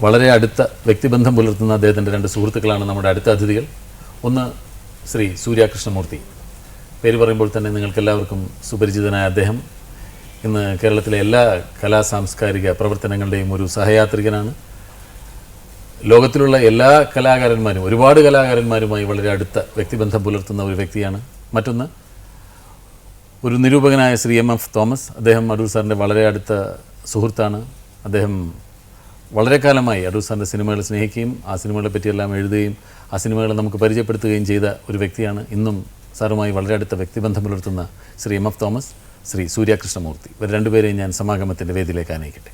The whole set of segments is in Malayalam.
വളരെ അടുത്ത വ്യക്തിബന്ധം പുലർത്തുന്ന അദ്ദേഹത്തിന്റെ രണ്ട് സുഹൃത്തുക്കളാണ് നമ്മുടെ അടുത്ത അതിഥികൾ. ഒന്ന് ശ്രീ സൂര്യകൃഷ്ണമൂർത്തി. പേര് പറയുമ്പോൾ തന്നെ നിങ്ങൾക്കെല്ലാവർക്കും സുപരിചിതനായ അദ്ദേഹം. ഇന്ന് കേരളത്തിലെ എല്ലാ കലാ സാംസ്കാരിക പ്രവർത്തനങ്ങളുടെയും ഒരു സഹയാത്രികനാണ്. ലോകത്തിലുള്ള എല്ലാ കലാകാരന്മാരും ഒരുപാട് കലാകാരന്മാരുമായി വളരെ അടുത്ത വ്യക്തിബന്ധം പുലർത്തുന്ന ഒരു വ്യക്തിയാണ്. മറ്റൊന്ന് ഒരു നിരൂപകനായ ശ്രീ എം എഫ് തോമസ്. അദ്ദേഹം അടൂർ സാറിന്റെ വളരെ അടുത്ത സുഹൃത്താണ്. അദ്ദേഹം വളരെ കാലമായി അടൂർ സാറിന്റെ സിനിമകൾ സ്നേഹിക്കുകയും ആ സിനിമകളെ പറ്റിയെല്ലാം എഴുതുകയും ആ സിനിമകളെ നമുക്ക് പരിചയപ്പെടുത്തുകയും ചെയ്ത ഒരു വ്യക്തിയാണ് ഇന്നും സാറുമായി വളരെ അടുത്ത വ്യക്തിബന്ധം പുലർത്തുന്ന ശ്രീ എം എഫ് തോമസ് ശ്രീ സൂര്യാകൃഷ്ണമൂർത്തി. ഇവർ രണ്ടുപേരെയും ഞാൻ സമാഗമത്തിന്റെ വേദിയിലേക്ക് അനയിക്കട്ടെ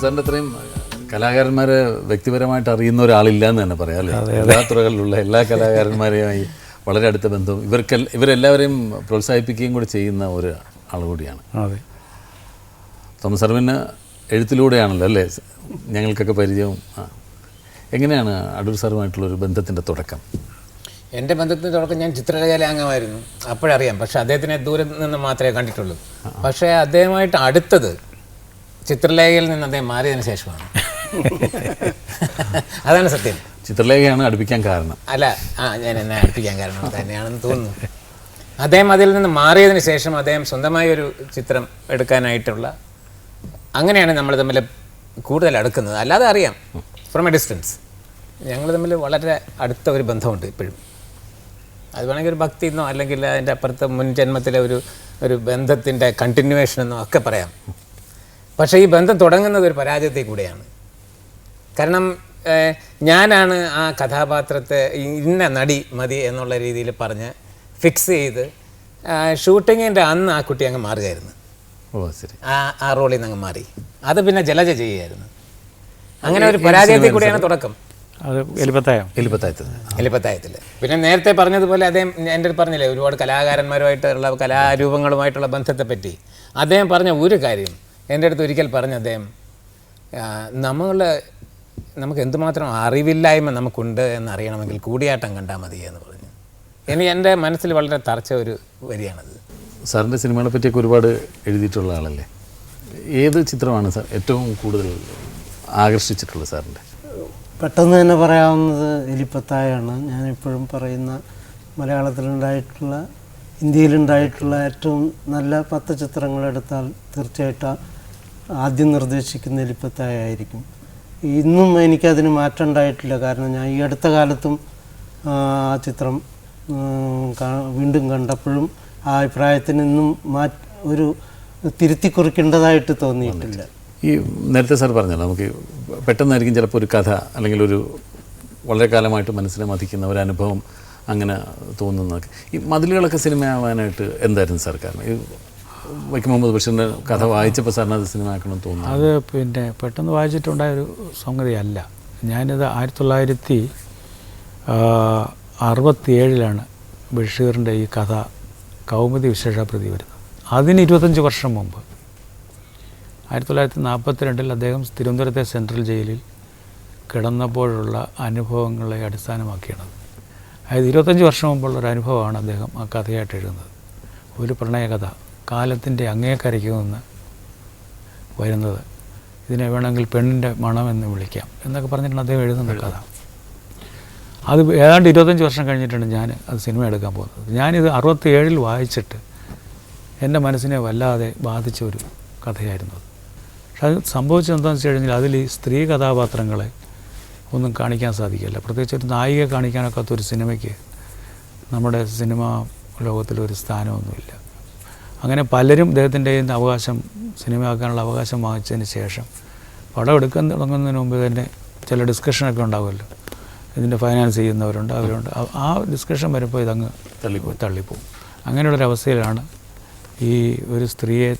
സാറിന്റെ അത്രയും കലാകാരന്മാരെ വ്യക്തിപരമായിട്ട് അറിയുന്ന ഒരാളില്ല എന്ന് തന്നെ പറയാം അല്ലേ? എല്ലാ തുറകളിലുള്ള എല്ലാ കലാകാരന്മാരെയുമായി വളരെ അടുത്ത ബന്ധവും ഇവർക്ക് ഇവരെല്ലാവരെയും പ്രോത്സാഹിപ്പിക്കുകയും കൂടി ചെയ്യുന്ന ഒരു ആൾ കൂടിയാണ്. അതെ. തോമസ് സർവിന് എഴുത്തിലൂടെയാണല്ലോ അല്ലേ? ഞങ്ങൾക്കൊക്കെ പരിചയവും ആ. എങ്ങനെയാണ് അടൂർ സാറുമായിട്ടുള്ള ഒരു ബന്ധത്തിന്റെ തുടക്കം? എന്റെ ബന്ധത്തിന്റെ തുടക്കം ഞാൻ ചിത്രകലയിലെ അംഗമായിരുന്നു അപ്പോഴറിയാം. പക്ഷേ അദ്ദേഹത്തിനെ ദൂരെ നിന്ന് മാത്രമേ കണ്ടിട്ടുള്ളൂ. പക്ഷേ അദ്ദേഹമായിട്ട് അടുത്തത് ചിത്രലേഖയിൽ നിന്ന് അദ്ദേഹം മാറിയതിന് ശേഷമാണ്. അതാണ് സത്യം. ചിത്രലേഖയാണ് അടുപ്പിക്കാൻ കാരണം. അല്ല ആ ഞാൻ എന്നെ അടുപ്പിക്കാൻ കാരണം തന്നെയാണെന്ന് തോന്നുന്നു. അദ്ദേഹം അതിൽ നിന്ന് മാറിയതിന് ശേഷം അദ്ദേഹം സ്വന്തമായി ഒരു ചിത്രം എടുക്കാനായിട്ടുള്ള അങ്ങനെയാണ് നമ്മൾ തമ്മിൽ കൂടുതൽ അടുക്കുന്നത്. അല്ലാതെ അറിയാം ഫ്രം എ ഡിസ്റ്റൻസ് ഞങ്ങൾ തമ്മിൽ വളരെ അടുത്ത ഒരു ബന്ധമുണ്ട് ഇപ്പോഴും. അത് വേണമെങ്കിൽ ഒരു ഭക്തി എന്നോ അല്ലെങ്കിൽ അതിന്റെ അപ്പുറത്തെ മുൻ ജന്മത്തിലെ ഒരു ഒരു ബന്ധത്തിന്റെ കണ്ടിന്യൂവേഷൻ എന്നോ ഒക്കെ പറയാം. പക്ഷേ ഈ ബന്ധം തുടങ്ങുന്നത് ഒരു പരാജയത്തിൽ കൂടെയാണ്. കാരണം ഞാനാണ് ആ കഥാപാത്രത്തെ ഇന്ന നടി മതി എന്നുള്ള രീതിയിൽ പറഞ്ഞ് ഫിക്സ് ചെയ്ത് ഷൂട്ടിങ്ങിന്റെ അന്ന് ആ കുട്ടി അങ്ങ് മാറുകയായിരുന്നു. ഓ ശരി. ആ ആ റോളിൽ നിന്ന് അങ്ങ് മാറി. അത് പിന്നെ ജലജ ചെയ്യുകയായിരുന്നു. അങ്ങനെ ഒരു പരാജയത്തിൽ കൂടെയാണ് തുടക്കം. അത് എലിപ്പത്തായം. എലിപ്പത്തായത്തത് എലിപ്പത്തായത്തിൽ. പിന്നെ നേരത്തെ പറഞ്ഞതുപോലെ അദ്ദേഹം എന്റെ അടുത്ത് പറഞ്ഞില്ലേ ഒരുപാട് കലാകാരന്മാരുമായിട്ടുള്ള കലാരൂപങ്ങളുമായിട്ടുള്ള ബന്ധത്തെ പറ്റി അദ്ദേഹം പറഞ്ഞ ഒരു കാര്യം എന്റെ അടുത്ത് ഒരിക്കൽ പറഞ്ഞ അദ്ദേഹം നമ്മൾ നമുക്ക് എന്തുമാത്രം അറിവില്ലായ്മ നമുക്കുണ്ട് എന്നറിയണമെങ്കിൽ കൂടിയാട്ടം കണ്ടാൽ മതി എന്ന് പറഞ്ഞു. ഇനി എന്റെ മനസ്സിൽ വളരെ തറച്ച ഒരു വരിയാണത്. സാറിന്റെ സിനിമകളെ പറ്റിയൊക്കെ ഒരുപാട് എഴുതിയിട്ടുള്ള ആളല്ലേ? ഏത് ചിത്രമാണ് സാർ ഏറ്റവും കൂടുതൽ ആകർഷിച്ചിട്ടുള്ളത് സാറിന്റെ? പെട്ടെന്ന് തന്നെ പറയാവുന്നത് എലിപ്പത്തായാണ്. ഞാൻ എപ്പോഴും പറയുന്ന മലയാളത്തിലുണ്ടായിട്ടുള്ള ഇന്ത്യയിലുണ്ടായിട്ടുള്ള ഏറ്റവും നല്ല പത്ത് ചിത്രങ്ങളെടുത്താൽ തീർച്ചയായിട്ടും ആദ്യം നിർദ്ദേശിക്കുന്ന ആയിരിക്കും. ഇന്നും എനിക്കതിന് മാറ്റം ഉണ്ടായിട്ടില്ല. കാരണം ഞാൻ ഈ അടുത്ത കാലത്തും ആ ആ ചിത്രം വീണ്ടും കണ്ടപ്പോഴും ആ അഭിപ്രായത്തിന് ഇന്നും മാ ഒരു തിരുത്തി കുറിക്കേണ്ടതായിട്ട് തോന്നിയിട്ടില്ല. ഈ നേരത്തെ സാർ പറഞ്ഞല്ലോ നമുക്ക് പെട്ടെന്നായിരിക്കും ചിലപ്പോൾ ഒരു കഥ അല്ലെങ്കിൽ ഒരു വളരെ കാലമായിട്ട് മനസ്സിനെ മതിക്കുന്ന ഒരു അനുഭവം അങ്ങനെ തോന്നുന്നതൊക്കെ. ഈ മതിലുകളൊക്കെ സിനിമയാവാനായിട്ട് എന്തായിരുന്നു സാർ കാരണം? ഈ വൈക്കം മുഹമ്മദ് ബഷീറിന്റെ കഥ വായിച്ചപ്പോൾ സാറിന് അത് സിനിമ ആക്കണമെന്ന് തോന്നുന്നു. അത് പിന്നെ പെട്ടെന്ന് വായിച്ചിട്ടുണ്ടായ ഒരു സംഗതിയല്ല. ഞാനിത് ആയിരത്തി തൊള്ളായിരത്തി അറുപത്തിയേഴിലാണ് ബഷീറിന്റെ ഈ കഥ കൗമുദി വിശേഷപ്രതി വരുന്നത്. അതിന് ഇരുപത്തഞ്ച് വർഷം മുമ്പ്. ആയിരത്തി തൊള്ളായിരത്തി നാൽപ്പത്തി രണ്ടിൽ അദ്ദേഹം തിരുവനന്തപുരത്തെ സെൻട്രൽ ജയിലിൽ കിടന്നപ്പോഴുള്ള അനുഭവങ്ങളെ അടിസ്ഥാനമാക്കിയാണ് അതായത് ഇരുപത്തഞ്ച് വർഷം മുമ്പുള്ള ഒരു അനുഭവമാണ് അദ്ദേഹം ആ കഥയായിട്ട് എഴുതുന്നത്. ഒരു പ്രണയകഥ. കാലത്തിന്റെ അങ്ങേക്കരയ്ക്ക് നിന്ന് വരുന്നത്. ഇതിനെ വേണമെങ്കിൽ പെണ്ണിന്റെ എന്ന് വിളിക്കാം എന്നൊക്കെ പറഞ്ഞിട്ടാണ് അദ്ദേഹം എഴുതുന്ന കഥ. അത് ഏതാണ്ട് ഇരുപത്തഞ്ച് വർഷം കഴിഞ്ഞിട്ടാണ് ഞാൻ അത് സിനിമ എടുക്കാൻ പോകുന്നത്. ഞാനിത് അറുപത്തി ഏഴിൽ വായിച്ചിട്ട് എന്റെ മനസ്സിനെ വല്ലാതെ ബാധിച്ച ഒരു കഥയായിരുന്നു അത്. പക്ഷെ അത് സംഭവിച്ചെന്താണെന്ന് വെച്ച് കഴിഞ്ഞാൽ അതിൽ ഈ സ്ത്രീ കഥാപാത്രങ്ങളെ ഒന്നും കാണിക്കാൻ സാധിക്കില്ല. പ്രത്യേകിച്ച് ഒരു നായികയെ കാണിക്കാനൊക്കാത്ത ഒരു സിനിമയ്ക്ക് നമ്മുടെ സിനിമ ലോകത്തിലൊരു സ്ഥാനമൊന്നുമില്ല. അങ്ങനെ പലരും ഇദ്ദേഹത്തിന്റെ അവകാശം സിനിമയാക്കാനുള്ള അവകാശം വാങ്ങിച്ചതിന് ശേഷം പടം എടുക്കാൻ തുടങ്ങുന്നതിന് മുമ്പ് തന്നെ ചില ഡിസ്കഷനൊക്കെ ഉണ്ടാകുമല്ലോ ഇതിന്റെ ഫൈനാൻസ് ചെയ്യുന്നവരുണ്ട് അവരുണ്ട്. ആ- ആ ഡിസ്കഷൻ വരുമ്പോൾ ഇതങ്ങ് തള്ളിപ്പോയി തള്ളിപ്പോവും. അങ്ങനെയുള്ളൊരവസ്ഥയിലാണ് ഈ ഒരു സ്ത്രീയെ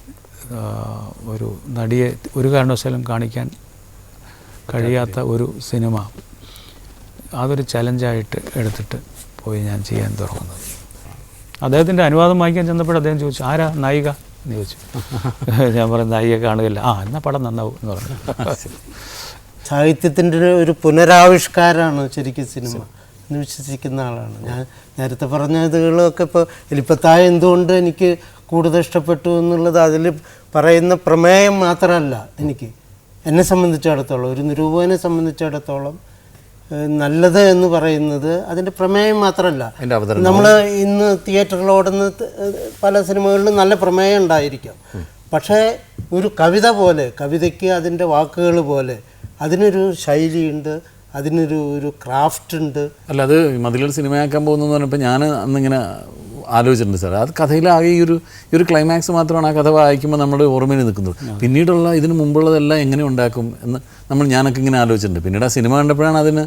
ഒരു നടിയെ ഒരു കാരണവശാലും കാണിക്കാൻ കഴിയാത്ത ഒരു സിനിമ. അതൊരു ചലഞ്ചായിട്ട് എടുത്തിട്ട് പോയി ഞാൻ ചെയ്യാൻ തുടങ്ങുന്നത്. അദ്ദേഹത്തിന്റെ അനുവാദം വാങ്ങിക്കാൻ ചെന്നപ്പോൾ അദ്ദേഹം ചോദിച്ചു ആരാ നായിക? എന്ന് ചോദിച്ചു. ഞാൻ പറയുന്നത് നായിക കാണുകയില്ല. ആ എന്നാൽ പടം നന്നാവും എന്ന് പറഞ്ഞു. സാഹിത്യത്തിന്റെ ഒരു പുനരാവിഷ്കാരമാണ് ശരിക്കും സിനിമ. എന്ന് വിശ്വസിക്കുന്ന ആളാണ്. ഞാൻ നേരത്തെ പറഞ്ഞ ഇതുകളൊക്കെ ഇപ്പോൾ എലിപ്പത്തായ എന്തുകൊണ്ട് എനിക്ക് കൂടുതൽ ഇഷ്ടപ്പെട്ടു എന്നുള്ളത് അതിൽ പറയുന്ന പ്രമേയം മാത്രമല്ല എനിക്ക്. എന്നെ സംബന്ധിച്ചിടത്തോളം ഒരു നിരൂപകനെ സംബന്ധിച്ചിടത്തോളം നല്ലത് എന്ന് പറയുന്നത് അതിന്റെ പ്രമേയം മാത്രമല്ല. നമ്മൾ ഇന്ന് തിയേറ്ററിൽ ഓടുന്ന പല സിനിമകളിലും നല്ല പ്രമേയം ഉണ്ടായിരിക്കാം. പക്ഷേ ഒരു കവിത പോലെ കവിതയ്ക്ക് അതിന്റെ വാക്കുകൾ പോലെ അതിനൊരു ശൈലിയുണ്ട് അതിനൊരു ഒരു ക്രാഫ്റ്റ് ഉണ്ട്. അല്ല അത് മതിലൊരു സിനിമയാക്കാൻ പോകുന്നു പറഞ്ഞപ്പോൾ ഞാൻ അന്നിങ്ങനെ ആലോചിച്ചിട്ടുണ്ട് സാർ. അത് കഥയിലാകെ ഈ ഒരു ഈ ഒരു ക്ലൈമാക്സ് മാത്രമാണ് ആ കഥ വായിക്കുമ്പോൾ നമ്മുടെ ഓർമ്മയിൽ നിൽക്കുന്നത്. പിന്നീടുള്ള ഇതിന് മുമ്പുള്ളതെല്ലാം എങ്ങനെ ഉണ്ടാക്കും എന്ന് നമ്മൾ ഞാനൊക്കെ ഇങ്ങനെ ആലോചിച്ചിട്ടുണ്ട്. പിന്നീട് ആ സിനിമ കണ്ടപ്പോഴാണ് അതിന്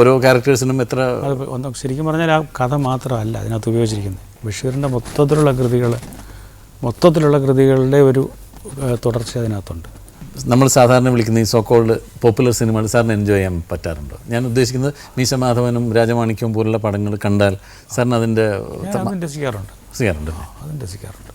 ഓരോ ക്യാരക്ടേഴ്സിനും എത്ര ഒന്ന് ശരിക്കും പറഞ്ഞാൽ ആ കഥ മാത്രമല്ല അതിനകത്ത് ഉപയോഗിച്ചിരിക്കുന്നത്. ബഷീറിന്റെ മൊത്തത്തിലുള്ള കൃതികൾ മൊത്തത്തിലുള്ള കൃതികളുടെ ഒരു തുടർച്ച അതിനകത്തുണ്ട്. നമ്മൾ സാധാരണ വിളിക്കുന്ന ഈ സോക്കോൾഡ് പോപ്പുലർ സിനിമകൾ സാറിന് എൻജോയ് ചെയ്യാൻ പറ്റാറുണ്ടോ? ഞാൻ ഉദ്ദേശിക്കുന്നത് മീശ മാധവനും രാജമാണിക്യവും പോലുള്ള പടങ്ങൾ കണ്ടാൽ സാറിന് അതിന്റെ രസിക്കാറുണ്ട് രസിക്കാറുണ്ട് ചെയ്യാറുണ്ട്. രസിക്കാറുണ്ട്